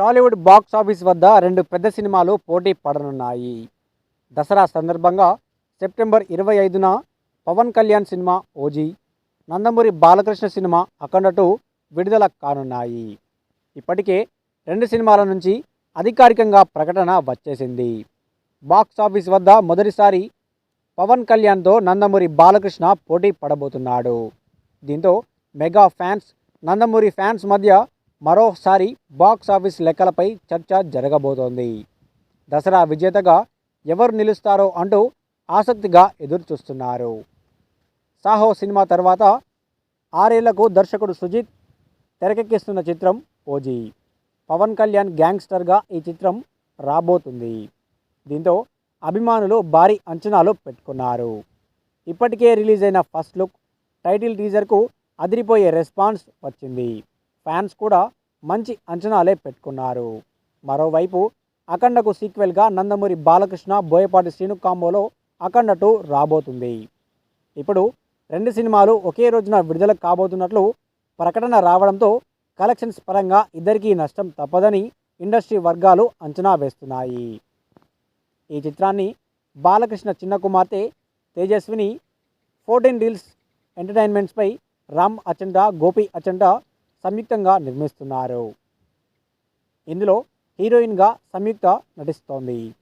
Tollywood box office వద్ద రెండు పెద్ద సినిమాలు పోటీ పడనున్నాయి. దసరా సందర్భంగా సెప్టెంబర్ ఇరవై ఐదున Pawan Kalyan cinema OG Nandamuri Balakrishna cinema Akhanda two విడుదల కానున్నాయి. ఇప్పటికే రెండు సినిమాల నుంచి అధికారికంగా ప్రకటన వచ్చేసింది. బాక్స్ ఆఫీస్ వద్ద మొదటిసారి పవన్ కళ్యాణ్తో నందమూరి బాలకృష్ణ పోటీ పడబోతున్నాడు. దీంతో మెగా ఫ్యాన్స్ నందమూరి ఫ్యాన్స్ మధ్య మరోసారి బాక్స్ ఆఫీస్ లెక్కలపై చర్చ జరగబోతోంది. దసరా విజేతగా ఎవరు నిలుస్తారో అంటూ ఆసక్తిగా ఎదురుచూస్తున్నారు. సాహో సినిమా తర్వాత ఆరేళ్ళకు దర్శకుడు సుజిత్ తెరకెక్కిస్తున్న చిత్రం ఓజీ. పవన్ కళ్యాణ్ గ్యాంగ్స్టర్గా ఈ చిత్రం రాబోతుంది. దీంతో అభిమానులు భారీ అంచనాలు పెట్టుకున్నారు. ఇప్పటికే రిలీజ్ అయిన ఫస్ట్ లుక్ టైటిల్ టీజర్కు అదిరిపోయే రెస్పాన్స్ వచ్చింది. ఫ్యాన్స్ కూడా మంచి అంచనాలే పెట్టుకున్నారు. మరోవైపు అఖండకు సీక్వెల్గా నందమూరి బాలకృష్ణ బోయపాటి శ్రీను కాంబోలో అఖండ టూ రాబోతుంది. ఇప్పుడు రెండు సినిమాలు ఒకే రోజున విడుదల కాబోతున్నట్లు ప్రకటన రావడంతో కలెక్షన్స్ పరంగా ఇద్దరికీ నష్టం తప్పదని ఇండస్ట్రీ వర్గాలు అంచనా వేస్తున్నాయి. ఈ చిత్రాన్ని బాలకృష్ణ చిన్న కుమార్తె తేజస్విని ఫోర్టీన్ డీల్స్ ఎంటర్టైన్మెంట్స్పై రామ్ అచంట గోపి అచంట సంయుక్తంగా నిర్మిస్తున్నారు. ఇందులో హీరోయిన్గా సంయుక్త నటిస్తోంది.